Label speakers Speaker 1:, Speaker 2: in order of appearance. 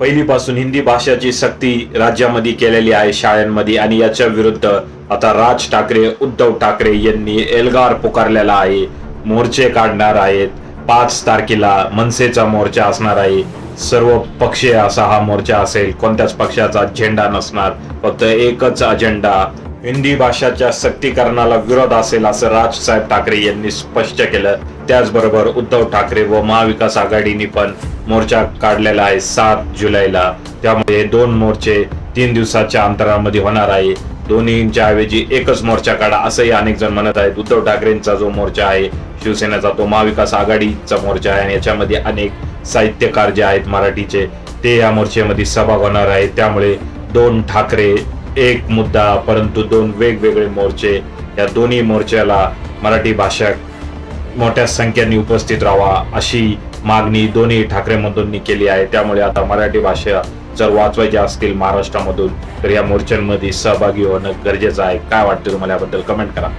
Speaker 1: पहिलीपासून हिंदी भाषेची सक्ती राज्यामध्ये केलेली आहे शाळांमध्ये. आणि याच्या विरुद्ध आता राज ठाकरे उद्धव ठाकरे यांनी एल्गार पुकारलेला आहे. मोर्चे काढणार आहेत. पाच तारखेला मनसेचा मोर्चा असणार आहे. सर्व पक्षीय असा हा मोर्चा असेल. कोणत्याच पक्षाचा झेंडा नसणार. फक्त एकच अजेंडा हिंदी भाषाच्या सक्तीकरणाला विरोध असेल असं राजसाहेब ठाकरे यांनी स्पष्ट केलं. त्याचबरोबर उद्धव ठाकरे व महाविकास आघाडीने पण मोर्चा काढलेला आहे सात जुलैला. त्यामुळे हे दोन मोर्चे तीन दिवसाच्या अंतरामध्ये होणार आहे. दोन्हींच्या ऐवजी एकच मोर्चा काढा असंही अनेक जण म्हणत आहेत. उद्धव ठाकरेंचा जो मोर्चा आहे शिवसेनेचा तो महाविकास आघाडीचा मोर्चा आहे आणि याच्यामध्ये अनेक साहित्यकार जे आहेत मराठीचे ते या मोर्चेमध्ये सहभाग होणार आहेत त्यामुळे दोन ठाकरे एक मुद्दा परंतु दोन वेगवेगळे मोर्चे या दोन्ही मोर्चाला मराठी भाषक मोठ्या संख्येने उपस्थित राहावा अशी मागणी दोन्ही ठाकरे मधून केली आहे. त्यामुळे आता मराठी भाषा जर वाचवायची असतील महाराष्ट्रामधून तर या मोर्चांमध्ये सहभागी होणं गरजेचं आहे. काय वाटतं तुम्हाला याबद्दल? कमेंट करा.